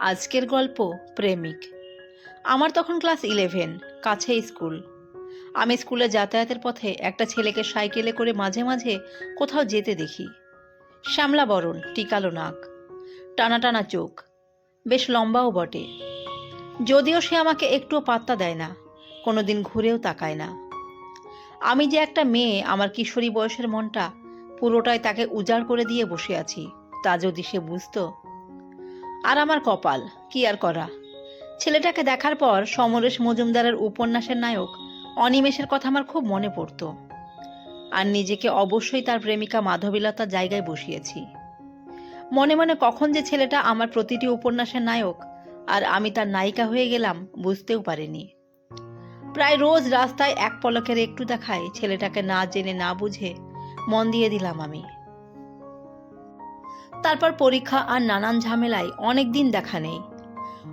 আজকের গল্প প্রেমিক। আমার তখন ক্লাস ইলেভেন কাছে স্কুল। আমি স্কুলে যাতায়াতের পথে একটা ছেলেকে সাইকেলে করে মাঝে মাঝে কোথাও যেতে দেখি। শ্যামলা বরণ, টিকালো নাক, টানা টানা চোখ, বেশ লম্বাও বটে। যদিও সে আমাকে একটুও পাত্তা দেয় না কোনো দিন ঘুরেও তাকায় না। আমি যে একটা মেয়ে, আমার কিশোরী বয়সের মনটা পুরোটাই তাকে উজাড় করে দিয়ে বসে আছি, তা যদি সে বুঝতো আর আমার কপাল, কি আর করা? ছেলেটাকে দেখার পর সমরেশ মজুমদারের উপন্যাসের নায়ক, অনিমেষের কথা আমার খুব মনে পড়তো। আর নিজেকে অবশ্যই তার প্রেমিকা মাধবীলতার জায়গায় বসিয়েছি। মনে মনে কখন যে ছেলেটা আমার প্রতিটি উপন্যাসের নায়ক, আর আমি তার নায়িকা হয়ে গেলাম বুঝতেও পারিনি। প্রায় রোজ রাস্তায় এক পলকের একটু দেখায় ছেলেটাকে না জেনে না বুঝে মন দিয়ে দিলাম আমি। তারপর পরীক্ষা আর নানান ঝামেলায় অনেক দিন দেখা নেই।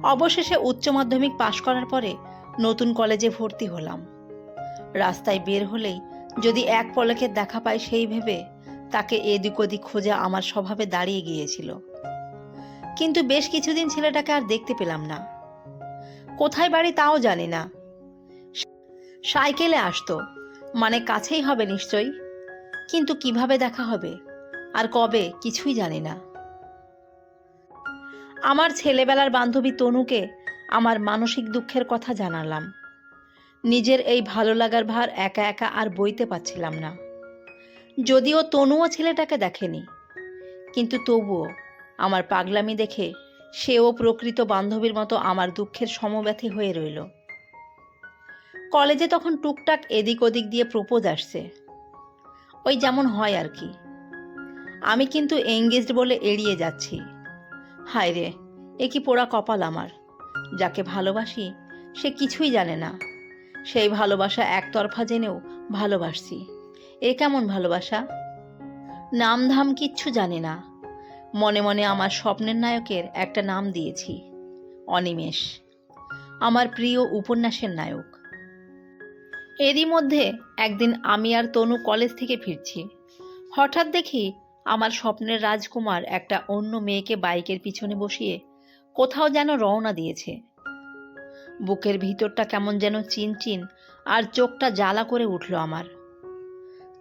অবশেষে উচ্চ মাধ্যমিক পাশ করার পরে নতুন কলেজে ভর্তি হলাম। রাস্তায় বের হলেই যদি এক পলকের দেখা পাই সেই ভেবে তাকে এদিক ওদিক খোঁজা আমার স্বভাবে দাঁড়িয়ে গিয়েছিল। কিন্তু বেশ কিছুদিন ছেলেটাকে আর দেখতে পেলাম না। কোথায় বাড়ি তাও জানি না। সাইকেলে আসতো। মানে কাছেই হবে নিশ্চয়ই। কিন্তু কীভাবে দেখা হবে? আর কবে? কিছুই জানি না। আমার ছেলেবেলার বান্ধবী তনুকে আমার মানসিক দুঃখের কথা জানালাম। নিজের এই ভালো লাগার ভার একা একা আর বইতে পারছিলাম না। যদিও তনুও ছেলেটাকে দেখেনি, কিন্তু তবুও আমার পাগলামি দেখে সেও প্রকৃত বান্ধবীর মতো আমার দুঃখের সমব্যথী হয়ে রইল। কলেজে তখন টুকটাক এদিক ওদিক দিয়ে প্রপোজ আসছে। ওই যেমন হয় আর কি। আমি কিন্তু এঙ্গেজড বলে এড়িয়ে যাচ্ছি। হায় রে, এ কি পোড়া কপাল আমার। যাকে ভালোবাসি, সে কিছুই জানে না। সেই ভালোবাসা একতরফা জেনেও ভালোবাসছি। এ কেমন ভালোবাসা? নাম ধাম কিচ্ছু জানে না। মনে মনে আমার স্বপ্নের নায়কের একটা নাম দিয়েছি, অনিমেষ। আমার প্রিয় উপন্যাসের নায়ক। এরই মধ্যে একদিন আমি আর তনু কলেজ থেকে ফিরছি। হঠাৎ দেখি আমার স্বপ্নের রাজকুমার একটা অন্য মেয়েকে বাইকের পিছনে বসিয়ে কোথাও যেন রওনা দিয়েছে। বুকের ভিতরটা কেমন যেন চিনচিন আর চোখটা জ্বালা করে উঠল আমার।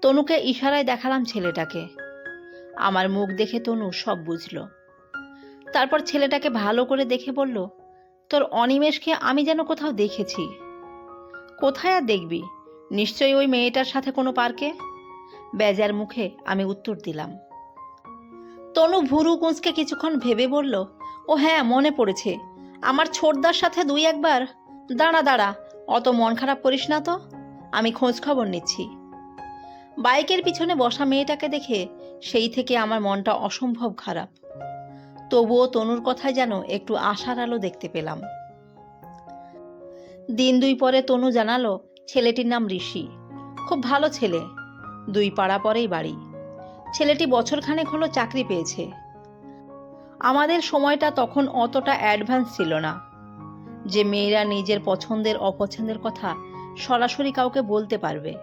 তনুকে ইশারায় দেখালাম ছেলেটাকে। আমার মুখ দেখে তনু সব বুঝল। তারপর ছেলেটাকে ভালো করে দেখে বলল, তোর অনিমেষকে আমি যেন কোথাও দেখেছি। কোথায় আর দেখবি? নিশ্চয়ই ওই মেয়েটার সাথে কোনো পার্কে? বেজার মুখে আমি উত্তর দিলাম। তনু ভুরু কুঁচকে কিছুক্ষণ ভেবে বলল, ও হ্যাঁ মনে পড়েছে। আমার ছোটদার সাথে দুই একবার। দাঁড়া দাঁড়া, অত মন খারাপ করিস না তো। আমি খোঁজ খবর নিচ্ছি। বাইকের পিছনে বসা মেয়েটাকে দেখে সেই থেকে আমার মনটা অসম্ভব খারাপ। তবুও তনুর কথায় যেন একটু আশার আলো দেখতে পেলাম। দিন দুই পরে তনু জানালো, ছেলেটির নাম ঋষি। খুব ভালো ছেলে। দুই পাড়া পরেই বাড়ি। ছেলেটি বছরখানেক হলো চাকরি পেয়েছে। আমাদের সময়টা তখন অতটা অ্যাডভান্স ছিল না। যে মেয়েরা নিজের পছন্দের, অপছন্দের কথা সরাসরি কাউকে বলতে পারবে।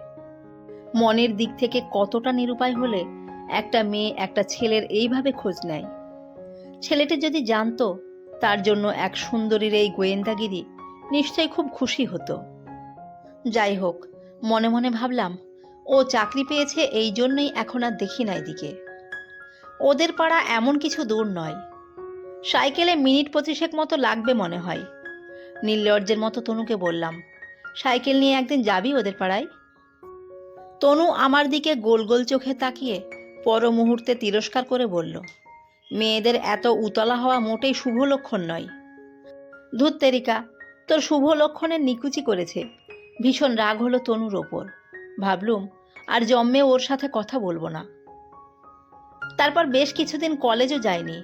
মনের দিক থেকে কতটা নিরুপায় হলে একটা মেয়ে একটা ছেলের এইভাবে খোঁজ নেয়। ছেলেটি যদি জানতো, তার জন্য এক সুন্দরীর এই গোয়েন্দাগিরি নিশ্চয়ই খুব খুশি হতো। যাই হোক, মনে মনে ভাবলাম ও চাকরি পেয়েছে এই জন্যই এখন আর দেখি না এদিকে। ওদের পাড়া এমন কিছু দূর নয়। সাইকেলে মিনিট পঁচিশেক মতো লাগবে মনে হয়। নীলর্জের মতো তনুকে বললাম, সাইকেল নিয়ে একদিন যাবি ওদের পাড়ায়? তনু আমার দিকে গোল গোল চোখে তাকিয়ে পর মুহূর্তে তিরস্কার করে বলল, মেয়েদের এত উতলা হওয়া মোটেই শুভ লক্ষণ নয়। ধুত তেরিকা, তোর শুভ লক্ষণের নিকুচি করেছে। ভীষণ রাগ হলো তনুর ওপর। ভাবলুম, আর জন্মে ওর সাথে কথা বলব না। তারপর বেশ কিছুদিন কলেজও যায়নি,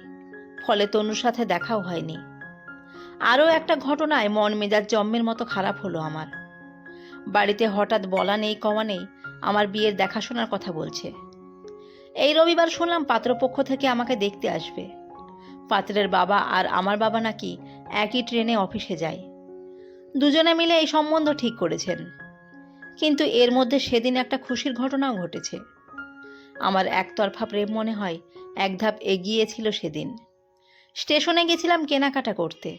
ফলে তনুর সাথে দেখাও হয়নি। আরও একটা ঘটনায় মন মেজাজ জন্মের মতো খারাপ হলো আমার। বাড়িতে হঠাৎ বলা নেই কমা নেই, আমার বিয়ের দেখাশোনার কথা বলছে। এই রবিবার শুনলাম পাত্রপক্ষ থেকে আমাকে দেখতে আসবে। পাত্রের বাবা আর আমার বাবা নাকি একই ট্রেনে অফিসে যায়। দুজনে মিলে এই সম্বন্ধ ঠিক করেছেন। কিন্তু এর মধ্যে সেদিন একটা খুশির ঘটনাও ঘটেছে। আমার একতরফা প্রেম মনে হয় এক ধাপ এগিয়েছিল সেদিন। স্টেশনে গেছিলাম কেনাকাটা করতে।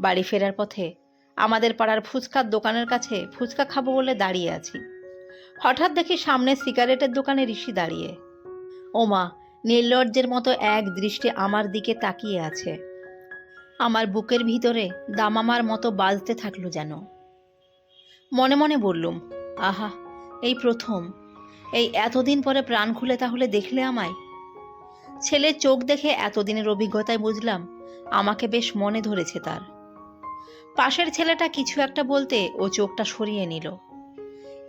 বাড়ি ফেরার পথে আমাদের পাড়ার ফুচকার দোকানের কাছে ফুচকা খাব বলে দাঁড়িয়ে আছি। হঠাৎ দেখি সামনে সিগারেটের দোকানে ঋষি দাঁড়িয়ে। ওমা, নির্লজ্জের মতো এক দৃষ্টি আমার দিকে তাকিয়ে আছে। আমার বুকের ভিতরে দামামার মতো বাজতে থাকল যেন। মনে মনে বললুম, আহা, এই প্রথম। এই এতদিন পরে প্রাণ খুলে তাহলে দেখলে আমায়? ছেলের চোখ দেখে এতদিনের অভিজ্ঞতায় বুঝলাম, আমাকে বেশ মনে ধরেছে তার। পাশের ছেলেটা কিছু একটা বলতে ও চোখটা সরিয়ে নিল।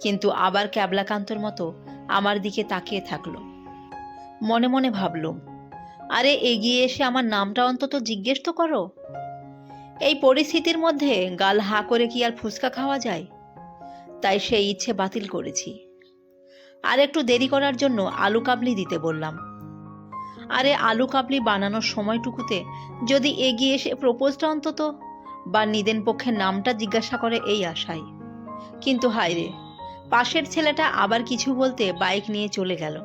কিন্তু আবার ক্যাবলাকান্তর মতো আমার দিকে তাকিয়ে থাকল। মনে মনে ভাবলুম, আরে, এগিয়ে এসে আমার নামটা অন্তত জিজ্ঞেস তো করো। এই পরিস্থিতির মধ্যে গাল হা করে কি আর ফুচকা খাওয়া যায়? তাই সেই ইচ্ছে বাতিল করেছি। আর একটু দেরি করার জন্য আলু কাবলি দিতে বললাম। আরে আলু কাবলি বানানোর সময়টুকুতে যদি এগিয়ে এসে প্রপোজটা অন্তত বা নিদেন পক্ষের নামটা জিজ্ঞাসা করে এই আশায়। কিন্তু হায় রে, পাশের ছেলেটা আবার কিছু বলতে বাইক নিয়ে চলে গেল।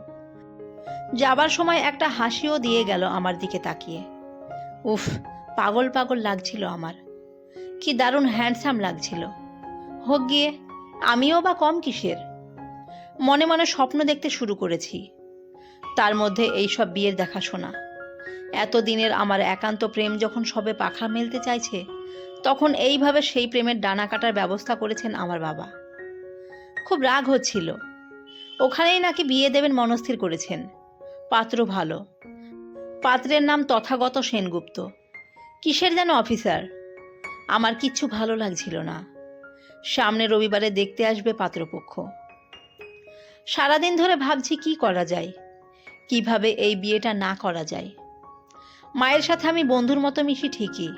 যাবার সময় একটা হাসিও দিয়ে গেল আমার দিকে তাকিয়ে। উফ, পাগল পাগল লাগছিল আমার। কি দারুণ হ্যান্ডসাম লাগছিল। হোক গিয়ে আমিও বা কম কিসের? মনে মনে স্বপ্ন দেখতে শুরু করেছি। তার মধ্যে এইসব বিয়ের দেখাশোনা। এতদিনের আমার একান্ত প্রেম যখন সবে পাখা মেলতে চাইছে, তখন এইভাবে সেই প্রেমের ডানা কাটার ব্যবস্থা করেছেন আমার বাবা। খুব রাগ হচ্ছিল। ওখানেই নাকি বিয়ে দেবেন মনস্থির করেছেন। পাত্র ভালো। পাত্রের নাম তথাগত সেনগুপ্ত। কিসের যেন অফিসার? আমার কিচ্ছু ভালো লাগছিল না। সামনে রবিবারে দেখতে আসবে পাত্রপক্ষ। সারাদিন ধরে ভাবছি কি করা যায়, কীভাবে এই বিয়েটা না করা যায়। মায়ের সাথে আমি বন্ধুর মতো মিশি ঠিকই,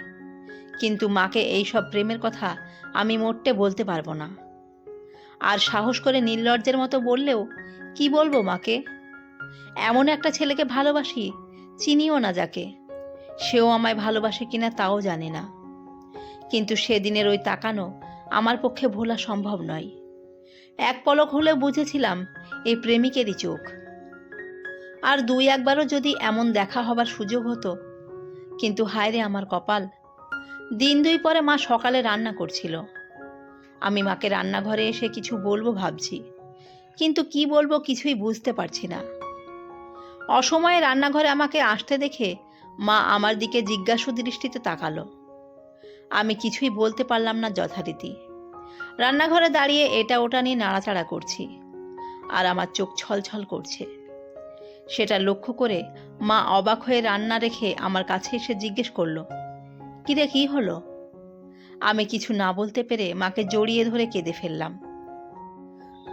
কিন্তু মাকে এই সব প্রেমের কথা আমি মোটে বলতে পারব না। আর সাহস করে নির্লজ্জের মতো বললেও কি বলব মাকে? এমন একটা ছেলেকে ভালোবাসি, চিনিও না যাকে, সেও আমায় ভালোবাসে কিনা তাও জানে না। কিন্তু সেদিনের ওই তাকানো আমার পক্ষে ভোলা সম্ভব নয়। এক পলক হলে বুঝেছিলাম এই প্রেমিকেরই চোখ। আর দুই একবারও যদি এমন দেখা হবার সুযোগ হতো, কিন্তু হায় রে আমার কপাল, দিন দুই পরে মা সকালে রান্না করছিল। আমি মাকে রান্নাঘরে এসে কিছু বলব ভাবছি, কিন্তু কি বলব কিছুই বুঝতে পারছি না। অসময়ে রান্নাঘরে আমাকে আসতে দেখে মা আমার দিকে জিজ্ঞাসু দৃষ্টিতে তাকালো। আমি কিছুই বলতে পারলাম না যথারীতি। রান্নাঘরে দাঁড়িয়ে এটা ওটা নিয়ে নাড়াচাড়া করছি, আর আমার চোখ ছলছল করছে। সেটা লক্ষ্য করে মা অবাক হয়ে রান্না রেখে আমার কাছে এসে জিজ্ঞেস করল, কিরে, কি হলো? আমি কিছু না বলতে পেরে মাকে জড়িয়ে ধরে কেঁদে ফেললাম।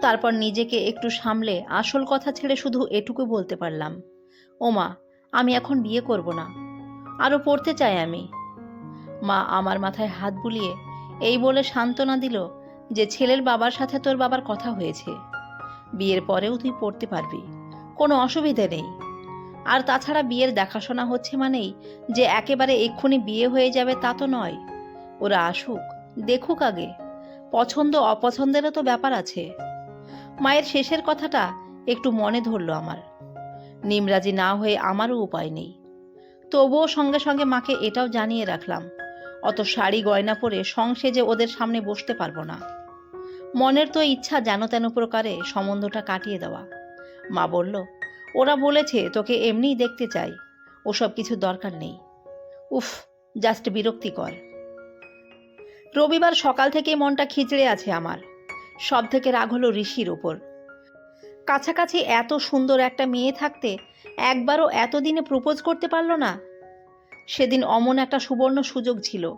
তারপর নিজেকে একটু সামলে আসল কথা ছেড়ে শুধু এটুকু বলতে পারলাম, ওমা, আমি এখন বিয়ে করব না, আরও পড়তে চাই আমি। মা আমার মাথায় হাত বুলিয়ে এই বলে সান্ত্বনা দিল যে ছেলের বাবার সাথে তোর বাবার কথা হয়েছে। বিয়ের পরেও তুই পড়তে পারবি। কোনো অসুবিধে নেই। আর তাছাড়া বিয়ের দেখাশোনা হচ্ছে মানেই যে একেবারে এক্ষুনি বিয়ে হয়ে যাবে তা তো নয়। ওরা আসুক, দেখুক আগে। পছন্দ অপছন্দেরও তো ব্যাপার আছে। মায়ের শেষের কথাটা একটু মনে ধরলো আমার। নিমরাজি না হয়ে আমারও উপায় নেই। তবুও সঙ্গে সঙ্গে মাকে এটাও জানিয়ে রাখলাম অত শাড়ি গয়না পরে সংসেজে ওদের সামনে বসতে পারব না। মনের তো ইচ্ছা যেন তেন প্রকারে সম্বন্ধটা কাটিয়ে দেওয়া। মা বলল, ওরা বলেছে তোকে এমনিই দেখতে চাই। ওসব কিছু দরকার নেই। উফ, জাস্ট বিরক্তিকর। রবিবার সকাল থেকেই মনটা খিচড়ে আছে আমার। সব থেকে রাগ হলো ঋষির ওপর। কাছাকাছি এত সুন্দর একটা মেয়ে থাকতে একবারও এতদিনে প্রপোজ করতে পারল না সেদিন অমন একটা সুবর্ণ সুযোগ ছিল।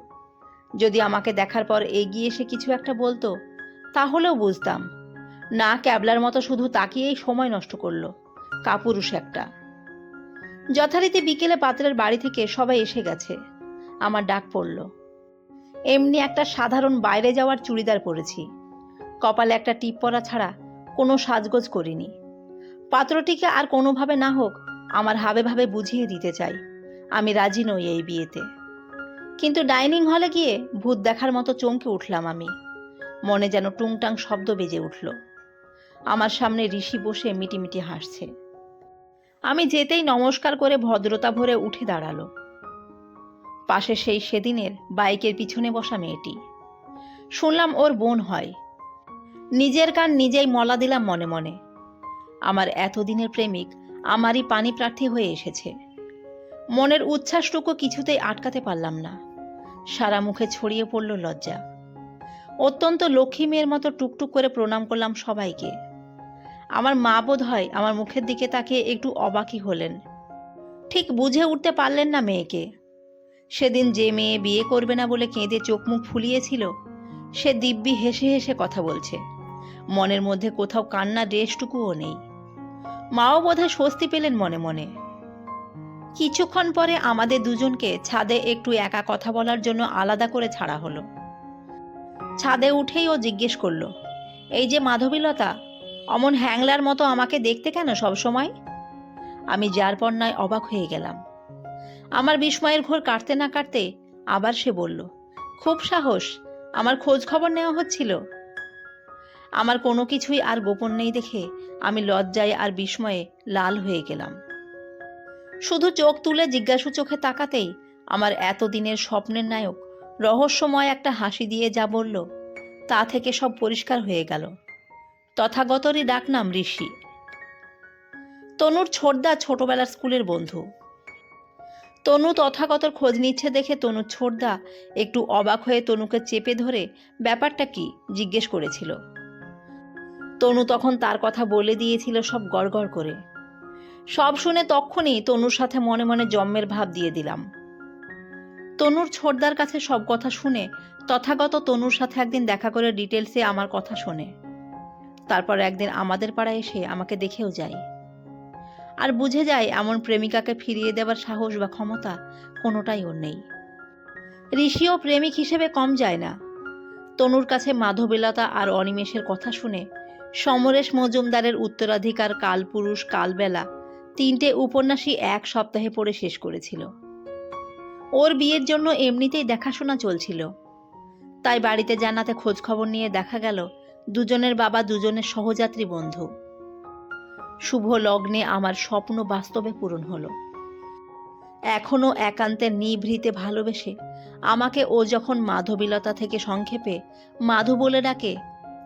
যদি আমাকে দেখার পর এগিয়ে এসে কিছু একটা বলতো, তাহলেও বুঝতাম। না ক্যাবলার মতো শুধু তাকিয়েই সময় নষ্ট করল, কাপুরুষ একটা। যথারীতি বিকেলে পাত্রের বাড়ি থেকে সবাই এসে গেছে। আমার ডাক পড়ল। এমনি একটা সাধারণ বাইরে যাওয়ার চুড়িদার পরেছি। কপালে একটা টিপ পরা ছাড়া কোনো সাজগোজ করিনি। পাত্রটিকে আর কোনোভাবে না হোক আমার হাবে ভাবে বুঝিয়ে দিতে চাই। আমি রাজি নই এই বিয়েতে। কিন্তু ডাইনিং হলে গিয়ে ভূত দেখার মতো চমকে উঠলাম আমি। মনে যেন টুংটাং শব্দ বেজে উঠল। আমার সামনে ঋষি বসে মিটিমিটি হাসছে। আমি যেতেই নমস্কার করে ভদ্রতা ভরে উঠে দাঁড়াল। পাশে সেই সেদিনের বাইকের পিছনে বসা মেয়েটি। শুনলাম ওর বোন হয়। নিজের কান নিজেই মলা দিলাম মনে মনে। আমার এতদিনের প্রেমিক আমারই পানি প্রার্থী হয়ে এসেছে। মনের উচ্ছ্বাসটুকু কিছুতেই আটকাতে পারলাম না। সারা মুখে ছড়িয়ে পড়ল লজ্জা। অত্যন্ত লক্ষ্মী মেয়ের মতো টুকটুক করে প্রণাম করলাম সবাইকে। আমার মা বোধ হয় আমার মুখের দিকে তাকিয়ে একটু অবাকই হলেন। ঠিক বুঝে উঠতে পারলেন না মেয়েকে। সেদিন যে মেয়ে বিয়ে করবে না বলে কেঁদে চোখ মুখ ফুলিয়েছিল, সে দিব্যি হেসে হেসে কথা বলছে। মনের মধ্যে কোথাও কান্না, রেশটুকুও নেই। মাও বোধহয় স্বস্তি পেলেন মনে মনে। কিছুক্ষণ পরে আমাদের দুজনকে ছাদে একটু একা কথা বলার জন্য আলাদা করে ছাড়া হলো। ছাদে উঠেই ও জিজ্ঞেস করল, এই যে মাধবীলতা, অমন হ্যাংলার মতো আমাকে দেখতে কেন সব সময় আমি যার পর নয় অবাক হয়ে গেলাম। আমার বিস্ময়ের ঘোর কাটতে না কাটতে আবার সে বলল, খুব সাহস, আমার খোঁজ খবর নেওয়া হচ্ছিল? আমার কোনো কিছুই আর গোপন নেই দেখে আমি লজ্জায় আর বিস্ময়ে লাল হয়ে গেলাম। শুধু চোখ তুলে জিজ্ঞাসু চোখে তাকাতেই আমার এতদিনের স্বপ্নের নায়ক রহস্যময় একটা হাসি দিয়ে যা বলল, তা থেকে সব পরিষ্কার হয়ে গেল। তথাগতরই ডাকনাম ঋষি। তনুর ছোটদা ছোটবেলার স্কুলের বন্ধু। তনু তথাগতর খোঁজ নিচ্ছে দেখে তনুর ছোটদা একটু অবাক হয়ে তনুকে চেপে ধরে ব্যাপারটা কি জিজ্ঞেস করেছিল। তনু তখন তার কথা বলে দিয়েছিল সব গড়গড় করে। সব শুনে তক্ষুনি তনুর সাথে মনে মনে জন্মের ভাব দিয়ে দিলাম। তনুর ছোটদার কাছে সব কথা শুনে তথাগত তনুর সাথে একদিন দেখা করে ডিটেলসে আমার কথা শোনে। তারপর একদিন আমাদের পাড়ায় এসে আমাকে দেখেও যায়। আর বুঝে যায় এমন প্রেমিকাকে ফিরিয়ে দেওয়ার সাহস বা ক্ষমতা কোনোটাই ওর নেই। ঋষিও প্রেমিক হিসেবে কম যায় না। তনুর কাছে মাধবীলতা আর অনিমেষের কথা শুনে সমরেশ মজুমদারের উত্তরাধিকার, কালপুরুষ, কালবেলা তিনটে উপন্যাসই এক সপ্তাহে পড়ে শেষ করেছিল। ওর বিয়ের জন্য এমনিতেই দেখাশোনা চলছিল। তাই বাড়িতে জানাতে খোঁজ খবর নিয়ে দেখা গেল, দুজনের বাবা দুজনের সহযাত্রী বন্ধু। শুভ লগ্নে আমার স্বপ্ন বাস্তবে পূরণ হলো। এখনও একান্তে নিভৃতে ভালোবেসে আমাকে ও যখন মাধবীলতা থেকে সংক্ষেপে মাধু বলে ডাকে,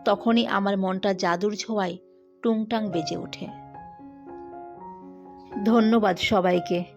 তখনই আমার মনটা জাদুর ছোঁয়ায় টুংটাং বেজে ওঠে। ধন্যবাদ সবাইকে।